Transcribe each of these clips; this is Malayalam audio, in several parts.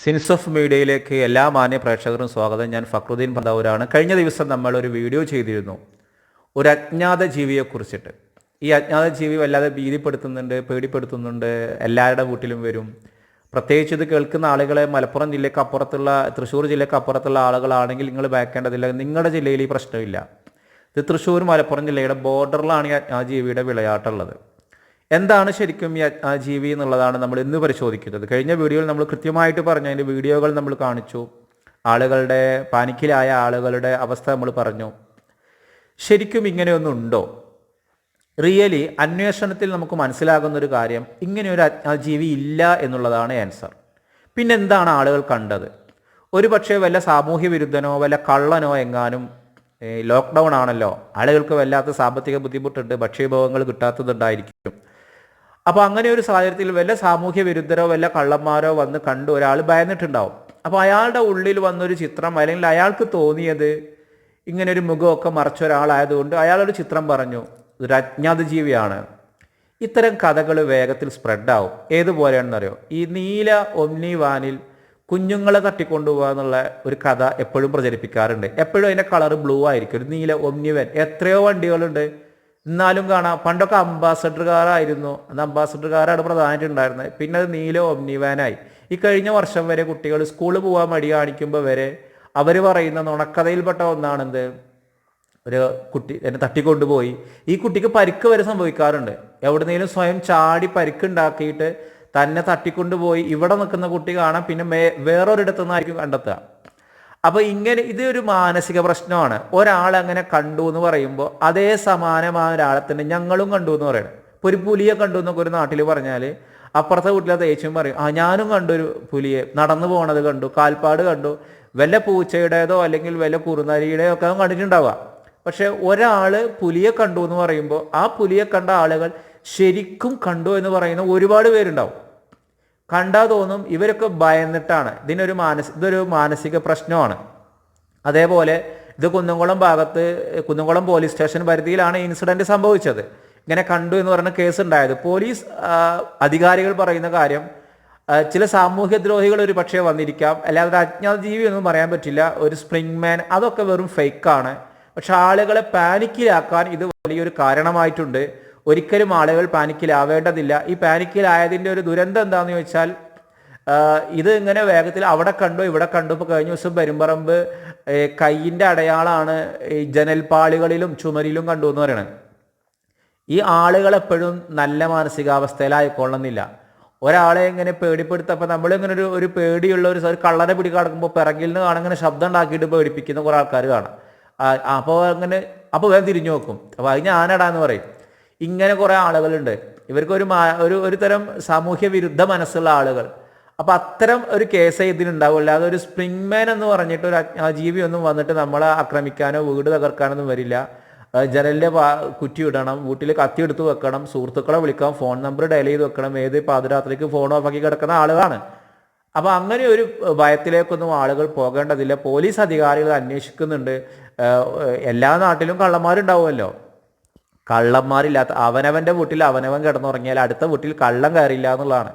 സിൻസ് ഓഫ് മീഡിയയിലേക്ക് എല്ലാ മാന്യ പ്രേക്ഷകരും സ്വാഗതം. ഞാൻ ഫക്രുദ്ദീൻ പന്താവൂരാണ്. കഴിഞ്ഞ ദിവസം നമ്മൾ ഒരു വീഡിയോ ചെയ്തിരുന്നു. ഒരു അജ്ഞാത ജീവിയെക്കുറിച്ചിട്ട് ഈ അജ്ഞാത ജീവി വല്ലാതെ ഭീതിപ്പെടുത്തുന്നുണ്ട് പേടിപ്പെടുത്തുന്നുണ്ട് എല്ലാവരുടെ വീട്ടിലും വരും. പ്രത്യേകിച്ച് ഇത് കേൾക്കുന്ന ആളുകളെ മലപ്പുറം ജില്ലയ്ക്ക് അപ്പുറത്തുള്ള തൃശ്ശൂർ ജില്ലയ്ക്ക് അപ്പുറത്തുള്ള ആളുകളാണെങ്കിൽ നിങ്ങൾ ഭയക്കേണ്ടതില്ല നിങ്ങളുടെ ജില്ലയിൽ ഈ പ്രശ്നമില്ല. ഇത് തൃശ്ശൂർ മലപ്പുറം ജില്ലയുടെ ബോർഡറിലാണ് ഈ അജ്ഞാത ജീവിയുടെ വിളയാട്ടുള്ളത്. എന്താണ് ശരിക്കും ആ ജീവി എന്നുള്ളതാണ് നമ്മൾ ഇന്ന് പരിശോധിക്കുന്നത് കഴിഞ്ഞ വീഡിയോയിൽ നമ്മൾ കൃത്യമായിട്ട് പറഞ്ഞു അതിന്റെ വീഡിയോകൾ നമ്മൾ കാണിച്ചു. ആളുകളുടെ പാനിക്കിലായ ആളുകളുടെ അവസ്ഥ നമ്മൾ പറഞ്ഞു. ശരിക്കും ഇങ്ങനെയൊന്നുണ്ടോ റിയലി അന്വേഷണത്തിൽ നമുക്ക് മനസ്സിലാകുന്ന ഒരു കാര്യം ഇങ്ങനെ ഒരു ജീവി ഇല്ല എന്നുള്ളതാണ് ആൻസർ. പിന്നെ എന്താണ് ആളുകൾ കണ്ടത്? ഒരു പക്ഷേ വല്ല സാമൂഹ്യ വിരുദ്ധനോ വല്ല കള്ളനോ എങ്ങാനും ലോക്ക്ഡൗൺ ആണല്ലോ ആളുകൾക്ക് വല്ലാത്ത സാമ്പത്തിക ബുദ്ധിമുട്ടുണ്ട് ഭക്ഷ്യവിഭവങ്ങൾ കിട്ടാത്തതുണ്ടായിരിക്കും. അപ്പോൾ അങ്ങനെ ഒരു സാഹചര്യത്തിൽ വല്ല സാമൂഹ്യ വിരുദ്ധരോ വല്ല കള്ളന്മാരോ വന്ന് കണ്ടു ഒരാൾ ഭയന്നിട്ടുണ്ടാവും. അപ്പോൾ അയാളുടെ ഉള്ളിൽ വന്നൊരു ചിത്രം അല്ലെങ്കിൽ അയാൾക്ക് തോന്നിയത് ഇങ്ങനെ ഒരു മുഖമൊക്കെ മറച്ച ഒരാളായതുകൊണ്ട് അയാളൊരു ചിത്രം പറഞ്ഞു. ഒരു അജ്ഞാത ജീവിയാണ് ഇത്തരം കഥകൾ വേഗത്തിൽ സ്പ്രെഡാവും. ഏതുപോലെയാണെന്നറിയോ? ഈ നീല ഒമ്നി വാനിൽ കുഞ്ഞുങ്ങളെ തട്ടിക്കൊണ്ടുപോകുക എന്നുള്ള ഒരു കഥ എപ്പോഴും പ്രചരിപ്പിക്കാറുണ്ട്. എപ്പോഴും അതിന്റെ കളർ ബ്ലൂ ആയിരിക്കും. ഒരു നീല ഒമ്നി വാൻ. എത്രയോ വണ്ടികളുണ്ട്. എന്നാലും കാണാം. പണ്ടൊക്കെ അംബാസഡർ കാറായിരുന്നു അന്ന് അംബാസഡർ കാറാണ് പ്രധാനമായിട്ട് ഉണ്ടായിരുന്നത് പിന്നെ അത് നീല ഒമ്നി വാനായി. ഈ കഴിഞ്ഞ വർഷം വരെ കുട്ടികൾ സ്കൂളിൽ പോകാൻ മടി കാണിക്കുമ്പോൾ വരെ അവർ പറയുന്ന നുണക്കഥയിൽപ്പെട്ട ഒന്നാണെന്ത്? ഒരു കുട്ടി എന്നെ തട്ടിക്കൊണ്ടുപോയി. ഈ കുട്ടിക്ക് പരിക്ക് വരെ സംഭവിക്കാറുണ്ട്. എവിടുന്നേലും സ്വയം ചാടി പരിക്കുണ്ടാക്കിയിട്ട് തന്നെ തട്ടിക്കൊണ്ടുപോയി. ഇവിടെ നിൽക്കുന്ന കുട്ടി കാണാം. പിന്നെ വേറൊരിടത്തു നിന്നായിരിക്കും കണ്ടെത്തുക. അപ്പോൾ ഇങ്ങനെ ഇത് ഒരു മാനസിക പ്രശ്നമാണ്. ഒരാൾ അങ്ങനെ കണ്ടു എന്ന് പറയുമ്പോൾ അതേ സമാനമായ ഒരാളെ തന്നെ ഞങ്ങളും കണ്ടു എന്ന് പറയണം. ഇപ്പോൾ ഒരു പുലിയെ കണ്ടു എന്നൊക്കെ ഒരു നാട്ടിൽ പറഞ്ഞാൽ അപ്പുറത്തെ വീട്ടിലെ തേച്ചും പറയും ആ ഞാനും കണ്ടു ഒരു പുലിയെ നടന്നു പോണത് കണ്ടു കാൽപ്പാട് കണ്ടു വല്ല പൂച്ചയുടേതോ അല്ലെങ്കിൽ വല്ല കുറുനരിയുടെയോ ഒക്കെ കണ്ടിട്ടുണ്ടാവുക. പക്ഷെ ഒരാൾ പുലിയെ കണ്ടു എന്ന് പറയുമ്പോൾ ആ പുലിയെ കണ്ട ആളുകൾ ശരിക്കും കണ്ടു എന്ന് പറയുന്ന ഒരുപാട് പേരുണ്ടാവും. കണ്ടാ തോന്നും ഇവരൊക്കെ ഭയന്നിട്ടാണ്. ഇതിനൊരു മാനസി ഇതൊരു മാനസിക പ്രശ്നമാണ്. അതേപോലെ ഇത് കുന്നംകുളം ഭാഗത്ത് കുന്നംകുളം പോലീസ് സ്റ്റേഷൻ പരിധിയിലാണ് ഇൻസിഡന്റ് സംഭവിച്ചത്. ഇങ്ങനെ കണ്ടു എന്ന് പറഞ്ഞ കേസ് ഉണ്ടായത് പോലീസ് അധികാരികൾ പറയുന്ന കാര്യം ചില സാമൂഹ്യദ്രോഹികൾ ഒരു പക്ഷേ വന്നിരിക്കാം. അല്ലാതെ ഒരു അജ്ഞാത ജീവി ഒന്നും പറയാൻ പറ്റില്ല. ഒരു സ്പ്രിംഗ് മാൻ അതൊക്കെ വെറും ഫേക്കാണ് പക്ഷെ ആളുകളെ പാനിക്കിലാക്കാൻ ഇത് വലിയൊരു കാരണമായിട്ടുണ്ട്. ഒരിക്കലും ആളുകൾ പാനിക്കിലാവേണ്ടതില്ല. ഈ പാനിക്കിലായതിന്റെ ഒരു ദുരന്തം എന്താണെന്ന് ചോദിച്ചാൽ ഇത് ഇങ്ങനെ വേഗത്തിൽ അവിടെ കണ്ടു ഇവിടെ കണ്ടു? ഇപ്പോൾ കഴിഞ്ഞ ദിവസം പെരുമ്പറമ്പ് കയ്യിന്റെ അടയാളാണ് ഈ ജനൽപ്പാളികളിലും ചുമരിലും കണ്ടു എന്ന് പറയണത്. ഈ ആളുകൾ എപ്പോഴും നല്ല മാനസികാവസ്ഥയിലായിക്കൊള്ളുന്നില്ല ഒരാളെ ഇങ്ങനെ പേടിപ്പെടുത്തപ്പോൾ നമ്മളിങ്ങനെ ഒരു ഒരു പേടിയുള്ള ഒരു കള്ളനെ പിടി കിടക്കുമ്പോൾ പിറകിൽ നിന്ന് കാണാൻ ശബ്ദം ഉണ്ടാക്കിയിട്ട് പേടിപ്പിക്കുന്ന കുറേ ആൾക്കാർ കാണാം. അപ്പോൾ അങ്ങനെ അപ്പോൾ വേഗം തിരിഞ്ഞു നോക്കും. അപ്പോൾ അത് ഞാനടാന്ന് പറയും. ഇങ്ങനെ കുറേ ആളുകളുണ്ട്. ഇവർക്ക് ഒരു ഒരു തരം സാമൂഹ്യ വിരുദ്ധ മനസ്സുള്ള ആളുകൾ. അപ്പം അത്തരം ഒരു കേസ് ഇതിനുണ്ടാവും അല്ലാതെ ഒരു സ്പ്രിംഗ് മാൻ എന്ന് പറഞ്ഞിട്ട് ഒരു ജീവി ഒന്നും വന്നിട്ട് നമ്മളെ ആക്രമിക്കാനോ വീട് തകർക്കാനൊന്നും വരില്ല. ജനലിന്റെ കുറ്റി ഇടണം വീട്ടിൽ കത്തി എടുത്ത് വെക്കണം സുഹൃത്തുക്കളെ വിളിക്കാം ഫോൺ നമ്പർ ഡയൽ ചെയ്ത് വെക്കണം ഏത് പാതിരാത്രിക്ക് ഫോൺ ഓഫ് ആക്കി കിടക്കുന്ന ആളുകളാണ്. അപ്പോൾ അങ്ങനെ ഒരു ഭയത്തിലേക്കൊന്നും ആളുകൾ പോകേണ്ടതില്ല. പോലീസ് അധികാരികൾ അന്വേഷിക്കുന്നുണ്ട്. എല്ലാ നാട്ടിലും കള്ളന്മാരുണ്ടാവുമല്ലോ. കള്ളന്മാരില്ലാത്ത അവനവന്റെ വീട്ടിൽ അവനവൻ കിടന്നുറങ്ങിയാൽ അടുത്ത വീട്ടിൽ കള്ളം കയറില്ല എന്നുള്ളതാണ്.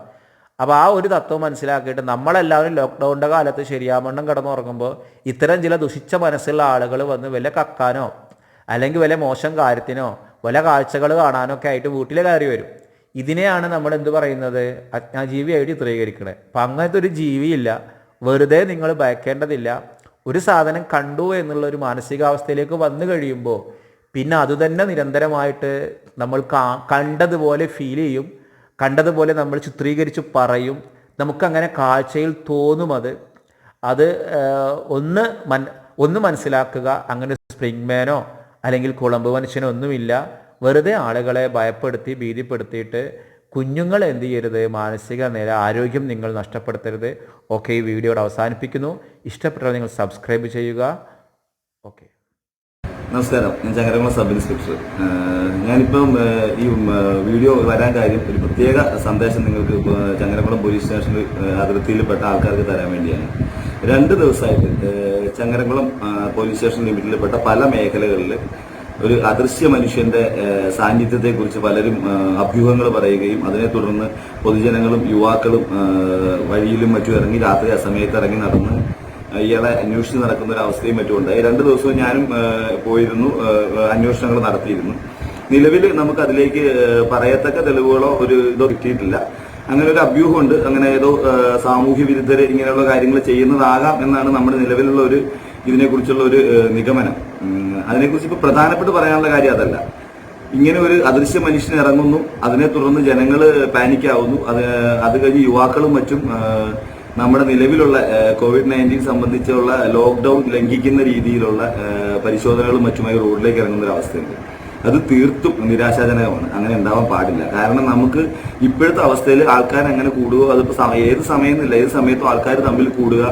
അപ്പോൾ ആ ഒരു തത്വം മനസ്സിലാക്കിയിട്ട് നമ്മളെല്ലാവരും ലോക്ക്ഡൗണിന്റെ കാലത്ത് ശരിയാമണ്ണം കിടന്നുറങ്ങുമ്പോൾ ഇത്തരം ചില ദുഷിച്ച മനസ്സുള്ള ആളുകൾ വന്ന് വല്ല കക്കാനോ അല്ലെങ്കിൽ വല്ല മോശം കാര്യത്തിനോ വല്ല കാഴ്ചകൾ കാണാനോ ഒക്കെ ആയിട്ട് വീട്ടിൽ കയറി വരും. ഇതിനെയാണ് നമ്മൾ എന്ത് പറയുന്നത്? അജ്ഞാജീവിയായിട്ട് ചിത്രീകരിക്കുന്നത് അപ്പം അങ്ങനത്തെ ഒരു ജീവിയില്ല. വെറുതെ നിങ്ങൾ ഭയക്കേണ്ടതില്ല. ഒരു സാധനം കണ്ടു എന്നുള്ള ഒരു മാനസികാവസ്ഥയിലേക്ക് വന്നു കഴിയുമ്പോൾ പിന്നെ അതുതന്നെ നിരന്തരമായിട്ട് നമ്മൾ കണ്ടതുപോലെ ഫീൽ ചെയ്യും. കണ്ടതുപോലെ നമ്മൾ ചിത്രീകരിച്ച് പറയും. നമുക്കങ്ങനെ കാഴ്ചയിൽ തോന്നും അത്. അത് ഒന്ന് മൻ ഒന്ന് മനസ്സിലാക്കുക. അങ്ങനെ സ്പ്രിംഗ് മാനോ അല്ലെങ്കിൽ കുളമ്പ് മനുഷ്യനോ ഒന്നുമില്ല. വെറുതെ ആളുകളെ ഭയപ്പെടുത്തി ഭീതിപ്പെടുത്തിയിട്ട് കുഞ്ഞുങ്ങൾ എന്ത് ചെയ്യരുത്? മാനസിക നില ആരോഗ്യം നിങ്ങൾ നഷ്ടപ്പെടുത്തരുത്. ഓക്കെ ഈ വീഡിയോയുടെ അവസാനിപ്പിക്കുന്നു. ഇഷ്ടപ്പെട്ടവർ നിങ്ങൾ സബ്സ്ക്രൈബ് ചെയ്യുക. ഓക്കെ. നമസ്കാരം. ഞാൻ ചങ്ങരകുളം സബ് ഇൻസ്പെക്ടർ. ഞാനിപ്പം ഈ വീഡിയോ വരാൻ കാര്യം ഒരു പ്രത്യേക സന്ദേശം നിങ്ങൾക്ക് ചങ്ങരകുളം പോലീസ് സ്റ്റേഷനിൽ അതിർത്തിയിൽപ്പെട്ട ആൾക്കാർക്ക് തരാൻ വേണ്ടിയാണ്. രണ്ട് ദിവസമായിട്ട് ചങ്ങരകുളം പോലീസ് സ്റ്റേഷൻ ലിമിറ്റിൽപ്പെട്ട പല മേഖലകളിൽ ഒരു അദൃശ്യ മനുഷ്യന്റെ സാന്നിധ്യത്തെക്കുറിച്ച് പലരും അഭ്യൂഹങ്ങൾ പറയുകയും അതിനെ തുടർന്ന് പൊതുജനങ്ങളും യുവാക്കളും വഴിയിലും മറ്റും ഇറങ്ങി രാത്രി ആ സമയത്ത് ഇറങ്ങി നടന്ന് ഇയാളെ അന്വേഷിച്ച് നടക്കുന്ന ഒരു അവസ്ഥയും മറ്റും ഉണ്ടായി രണ്ട് ദിവസവും ഞാനും പോയിരുന്നു അന്വേഷണങ്ങൾ നടത്തിയിരുന്നു. നിലവിൽ നമുക്ക് അതിലേക്ക് പറയത്തക്ക തെളിവുകളോ ഒരു ഇതോ കിട്ടിയിട്ടില്ല. അങ്ങനെ ഒരു അഭ്യൂഹമുണ്ട്. അങ്ങനെ ഏതോ സാമൂഹ്യ വിരുദ്ധര് ഇങ്ങനെയുള്ള കാര്യങ്ങൾ ചെയ്യുന്നതാകാം എന്നാണ് നമ്മുടെ നിലവിലുള്ള ഒരു ഇതിനെക്കുറിച്ചുള്ള ഒരു നിഗമനം. അതിനെക്കുറിച്ച് ഇപ്പൊ പ്രധാനപ്പെട്ട് പറയാനുള്ള കാര്യം അതല്ല. ഇങ്ങനെ ഒരു അദൃശ്യ മനുഷ്യൻ ഇറങ്ങുന്നു. അതിനെ തുടർന്ന് ജനങ്ങൾ പാനിക്കാവുന്നു. അത് അത് കഴിഞ്ഞ് യുവാക്കളും മറ്റും നമ്മുടെ നിലവിലുള്ള കോവിഡ് നയന്റീൻ സംബന്ധിച്ചുള്ള ലോക്ക്ഡൌൺ ലംഘിക്കുന്ന രീതിയിലുള്ള പരിശോധനകളും മറ്റുമായി റോഡിലേക്ക് ഇറങ്ങുന്ന ഒരു അവസ്ഥയുണ്ട്. അത് തീർത്തും നിരാശാജനകമാണ്. അങ്ങനെ ഉണ്ടാവാൻ പാടില്ല. കാരണം നമുക്ക് ഇപ്പോഴത്തെ അവസ്ഥയിൽ ആൾക്കാർ അങ്ങനെ കൂടുകയോ അതിപ്പോൾ ഏത് സമയം എന്നില്ല ഏത് സമയത്തും ആൾക്കാർ തമ്മിൽ കൂടുക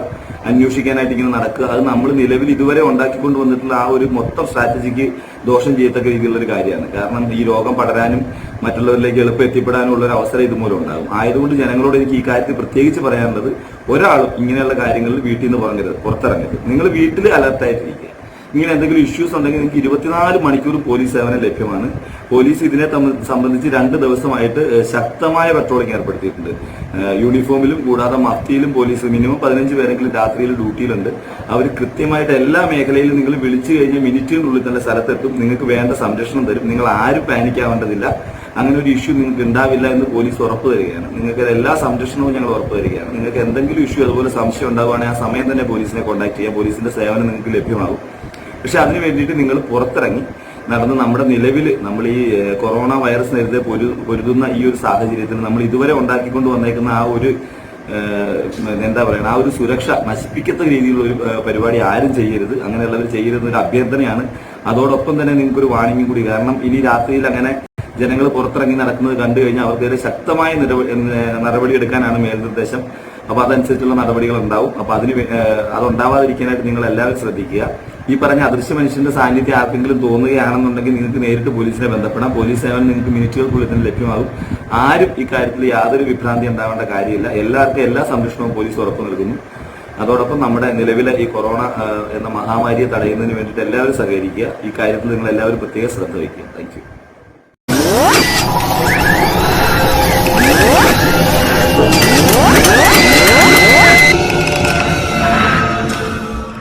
അന്വേഷിക്കാനായിട്ട് ഇങ്ങനെ നടക്കുക. അത് നമ്മൾ നിലവിൽ ഇതുവരെ ഉണ്ടാക്കിക്കൊണ്ട് വന്നിട്ടുള്ള ആ ഒരു മൊത്തം സ്ട്രാറ്റജിക്ക് ദോഷം ചെയ്യത്തക്ക രീതിയിലുള്ള ഒരു കാര്യമാണ്. കാരണം ഈ രോഗം പടരാനും മറ്റുള്ളവരിലേക്ക് എളുപ്പം എത്തിപ്പെടാനുള്ള ഒരു അവസരം ഇതുമൂലം ഉണ്ടാകും. ആയതുകൊണ്ട് ജനങ്ങളോട് എനിക്ക് ഈ കാര്യത്തിൽ പ്രത്യേകിച്ച് പറയാനുള്ളത് ഒരാളും ഇങ്ങനെയുള്ള കാര്യങ്ങളിൽ വീട്ടിൽ നിന്ന് പറഞ്ഞത് പുറത്തിറങ്ങരുത്. നിങ്ങൾ വീട്ടിൽ അലർട്ടായിട്ടിരിക്കുക ഇങ്ങനെ എന്തെങ്കിലും ഇഷ്യൂസ് ഉണ്ടെങ്കിൽ നിങ്ങൾക്ക് ഇരുപത്തിനാല് മണിക്കൂർ പോലീസ് സേവനം ലഭ്യമാണ്. പോലീസ് ഇതിനെ സംബന്ധിച്ച് രണ്ട് ദിവസമായിട്ട് ശക്തമായ പട്രോളിംഗ് ഏർപ്പെടുത്തിയിട്ടുണ്ട്. യൂണിഫോമിലും കൂടാതെ മഫ്തിയിലും പോലീസ് മിനിമം പതിനഞ്ച് പേരെങ്കിലും രാത്രിയിൽ ഡ്യൂട്ടിയിലുണ്ട് അവർ കൃത്യമായിട്ട് എല്ലാ മേഖലയിലും നിങ്ങൾ വിളിച്ചു കഴിഞ്ഞ മിനിറ്റിനുള്ളിൽ തന്നെ സ്ഥലത്തെത്തും. നിങ്ങൾക്ക് വേണ്ട സംരക്ഷണം തരും. നിങ്ങൾ ആരും പാനിക്കാവേണ്ടതില്ല അങ്ങനെ ഒരു ഇഷ്യൂ നിങ്ങൾക്ക് ഉണ്ടാവില്ല എന്ന് പോലീസ് ഉറപ്പ് തരികയാണ്. നിങ്ങൾക്ക് എല്ലാ സംരക്ഷണവും ഞങ്ങൾ ഉറപ്പ് തരികയാണ്. നിങ്ങൾക്ക് എന്തെങ്കിലും ഇഷ്യൂ അതുപോലെ സംശയം ഉണ്ടാവുകയാണെങ്കിൽ ആ സമയം തന്നെ പോലീസിനെ കോൺടാക്ട് ചെയ്യാം പോലീസിന്റെ സേവനം നിങ്ങൾക്ക് ലഭ്യമാകും. പക്ഷെ അതിന് വേണ്ടിയിട്ട് നിങ്ങൾ പുറത്തിറങ്ങി നടന്ന് നമ്മുടെ നിലവിൽ നമ്മൾ ഈ കൊറോണ വൈറസിനെതിരെ നേരത്തെ പൊരുതുന്ന ഈ ഒരു സാഹചര്യത്തിൽ നമ്മൾ ഇതുവരെ ഉണ്ടാക്കിക്കൊണ്ട് വന്നേക്കുന്ന ആ ഒരു എന്താ പറയുക ആ ഒരു സുരക്ഷ നശിപ്പിക്കത്തക്ക രീതിയിലുള്ള ഒരു പരിപാടി ആരും ചെയ്യരുത്. അങ്ങനെയുള്ളവർ ചെയ്യരുതെന്നൊരു അഭ്യർത്ഥനയാണ്. അതോടൊപ്പം തന്നെ നിങ്ങൾക്കൊരു വാണിംഗും കൂടി. കാരണം ഇനി രാത്രിയിൽ അങ്ങനെ ജനങ്ങൾ പുറത്തിറങ്ങി നടക്കുന്നത് കണ്ടു കഴിഞ്ഞാൽ അവർക്കെതിരെ ശക്തമായ നടപടി എടുക്കാനാണ് മേൽനിർദ്ദേശം. അപ്പൊ അതനുസരിച്ചുള്ള നടപടികൾ ഉണ്ടാവും. അപ്പൊ അതിന് അതുണ്ടാവാതിരിക്കാനായിട്ട് നിങ്ങൾ എല്ലാവരും ശ്രദ്ധിക്കുക. ഈ പറഞ്ഞ അദൃശ്യ മനുഷ്യന്റെ സാന്നിധ്യം ആർക്കെങ്കിലും തോന്നുകയാണെന്നുണ്ടെങ്കിൽ നിങ്ങൾക്ക് നേരിട്ട് പോലീസിനെ ബന്ധപ്പെടാം. പോലീസ് സേവനം നിങ്ങൾക്ക് മിനിറ്റുകൾക്കുള്ളിൽ തന്നെ ലഭ്യമാകും. ആരും ഇക്കാര്യത്തിൽ യാതൊരു വിഭ്രാന്തി ഉണ്ടാവേണ്ട കാര്യമില്ല. എല്ലാവർക്കും എല്ലാ സംരക്ഷണവും പോലീസ് ഉറപ്പു നൽകുന്നു. അതോടൊപ്പം നമ്മുടെ നിലവിലെ ഈ കൊറോണ എന്ന മഹാമാരിയെ തടയുന്നതിന് വേണ്ടിയിട്ട് എല്ലാവരും സഹകരിക്കുക. ഈ കാര്യത്തിൽ നിങ്ങൾ എല്ലാവരും പ്രത്യേക ശ്രദ്ധ വയ്ക്കുക. താങ്ക്